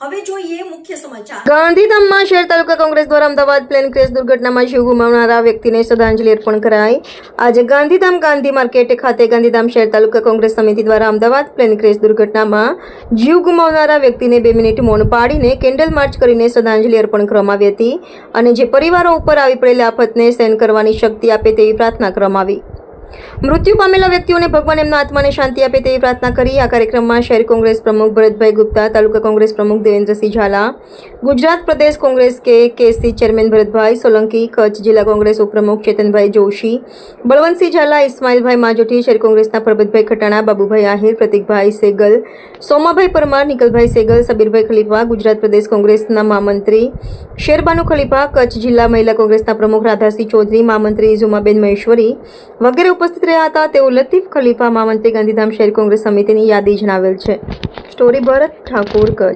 હવે જોઈએ મુખ્ય સમાચાર. ગાંધીધામમાં શહેર તાલુકા કોંગ્રેસ દ્વારા અમદાવાદ પ્લેન ક્રેશ દુર્ઘટનામાં જીવ ગુમાવનારા વ્યક્તિને શ્રદ્ધાંજલિ અર્પણ કરાઈ. આજે ગાંધીધામ ગાંધી માર્કેટ ખાતે ગાંધીધામ શહેર તાલુકા કોંગ્રેસ સમિતિ દ્વારા અમદાવાદ પ્લેન ક્રેશ દુર્ઘટનામાં જીવ ગુમાવનારા વ્યક્તિને બે મિનિટ મૌન પાડીને કેન્ડલ માર્ચ કરીને શ્રદ્ધાંજલિ અર્પણ કરવામાં આવી હતી અને જે પરિવારો ઉપર આવી પડેલી આફતને સહન કરવાની શક્તિ આપે તેવી પ્રાર્થના કરવામાં આવી. મૃત્યુ પામેલા વ્યક્તિઓને ભગવાન એમના આત્માને શાંતિ આપે તેવી પ્રાર્થના કરી. આ કાર્યક્રમમાં શહેર કોંગ્રેસ પ્રમુખ ભરતભાઈ ગુપ્તા, તાલુકા કોંગ્રેસ પ્રમુખ દેવેન્દ્રસિંહ ઝાલા, ગુજરાત પ્રદેશ કોંગ્રેસ કે કેસી ચેરમેન ભરતભાઈ સોલંકી, કચ્છ જિલ્લા કોંગ્રેસ ઉપપ્રમુખ ચેતનભાઈ જોશી, બળવંતસિંહ ઝાલા, ઇસ્માઇલભાઈ માજોઠી, શહેર કોંગ્રેસના પરબતભાઈ ખટાણા, બાબુભાઈ આહિર, પ્રતિકભાઈ સેગલ, સોમાભાઈ પરમાર, નિકલભાઈ સેગલ, સબીરભાઈ ખલીફા, ગુજરાત પ્રદેશ કોંગ્રેસના મહામંત્રી શેરબાનુ ખલીફા, કચ્છ જિલ્લા મહિલા કોંગ્રેસના પ્રમુખ રાધાસિંહ ચૌધરી, મહામંત્રી ઝુમાબેન મહેશ્વરી વગેરે ઉપસ્થિત રહ્યા હતા તેઓ લતીફ ખલીફા મહામંત્રી ગાંધીધામ શહેર કોંગ્રેસ સમિતિની યાદી જણાવેલ છે. સ્ટોરી ભરત ઠાકોર કચ્છ